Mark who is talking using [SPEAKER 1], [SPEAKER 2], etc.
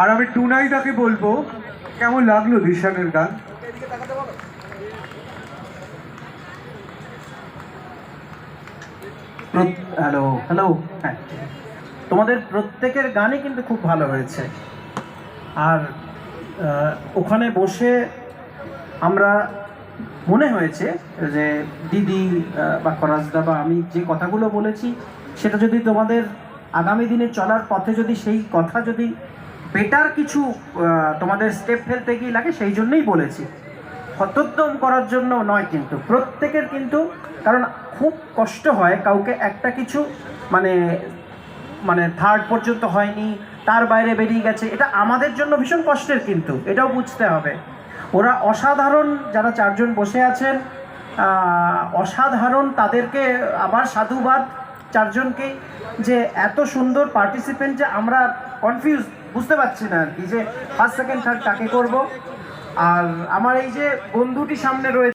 [SPEAKER 1] আর আমি টুনাইদাকে বলব, কেমন লাগল দিশানের গান?
[SPEAKER 2] হ্যালো হ্যালো হ্যাঁ। তোমাদের প্রত্যেকের গানই কিন্তু খুব ভালো হয়েছে। আর ওখানে বসে আমরা মনে হয়েছে যে দিদি বা করাজদা বা আমি যে কথাগুলো বলেছি, সেটা যদি তোমাদের আগামী দিনে চলার পথে যদি সেই কথা যদি বেটার কিছু তোমাদের স্টেপ ফেলতে গিয়ে লাগে, সেই জন্যই বলেছি। হতোদ্যম করার জন্য নয় কিন্তু, প্রত্যেকের কিন্তু, কারণ খুব কষ্ট হয় কাউকে একটা কিছু মানে মানে থার্ড পর্যন্ত হয়নি, তার বাইরে বেরিয়ে গেছে, এটা আমাদের জন্য ভীষণ কষ্টের কিন্তু, এটাও বুঝতে হবে। ওরা অসাধারণ যারা চারজন বসে আছেন অসাধারণ তাদেরকে আবার সাধুবাদ চারজনকে যে এত সুন্দর পার্টিসিপেন্ট যে আমরা কনফিউজ বুঝতে পারছি না আর কি যে ফার্স্ট সেকেন্ড থার্ড কাকে করব। আর আমার এই যে বন্ধুটি সামনে রয়েছে